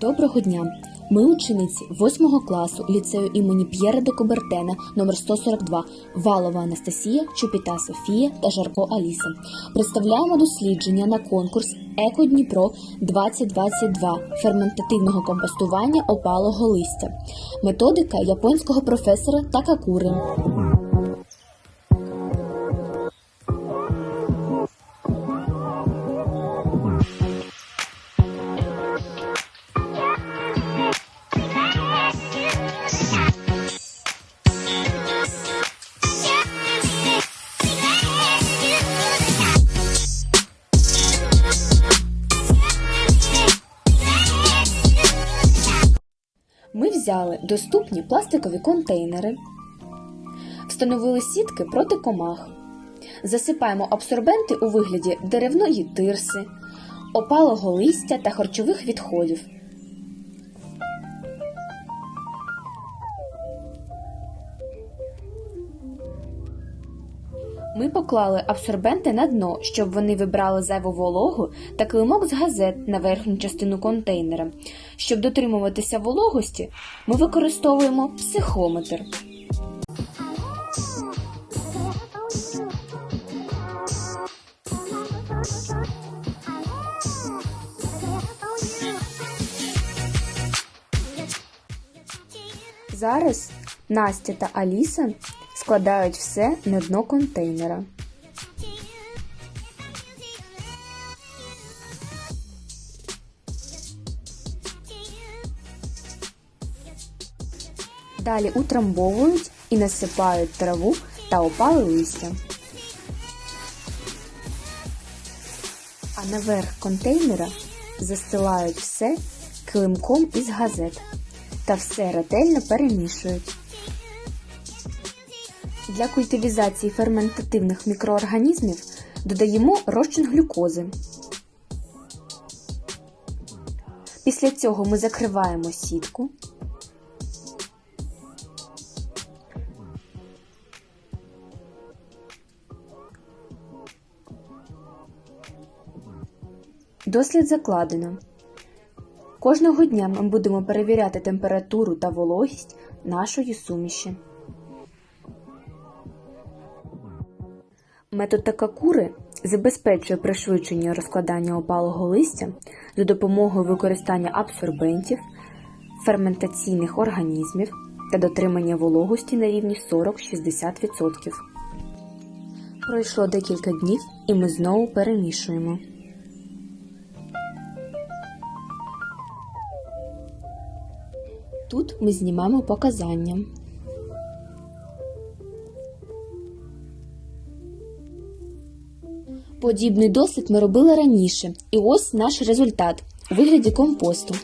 Доброго дня! Ми учениці 8 класу ліцею імені П'єра де Кубертена номер 142 Валова Анастасія, Чупіта Софія та Жарко Аліса. Представляємо дослідження на конкурс Еко Дніпро 2022 ферментативного компостування опалого листя. Методика японського професора Такакури. Ми взяли доступні пластикові контейнери, встановили сітки проти комах, засипаємо абсорбенти у вигляді деревної тирси, опалого листя та харчових відходів. Ми поклали абсорбенти на дно, щоб вони вибрали зайву вологу та килимок з газет на верхню частину контейнера. Щоб дотримуватися вологості, ми використовуємо психометр. Зараз Настя та Аліса складають все на дно контейнера. Далі утрамбовують і насипають траву та опали листя. А наверх контейнера застилають все килимком із газет та все ретельно перемішують. Для культивізації ферментативних мікроорганізмів додаємо розчин глюкози. Після цього ми закриваємо сітку. Дослід закладено. Кожного дня ми будемо перевіряти температуру та вологість нашої суміші. Метод Такакури забезпечує пришвидшення розкладання опалого листя за допомогою використання абсорбентів, ферментаційних організмів та дотримання вологості на рівні 40-60%. Пройшло декілька днів і ми знову перемішуємо. Тут ми знімаємо показання. Подібний досвід ми робили раніше, і ось наш результат у вигляді компосту.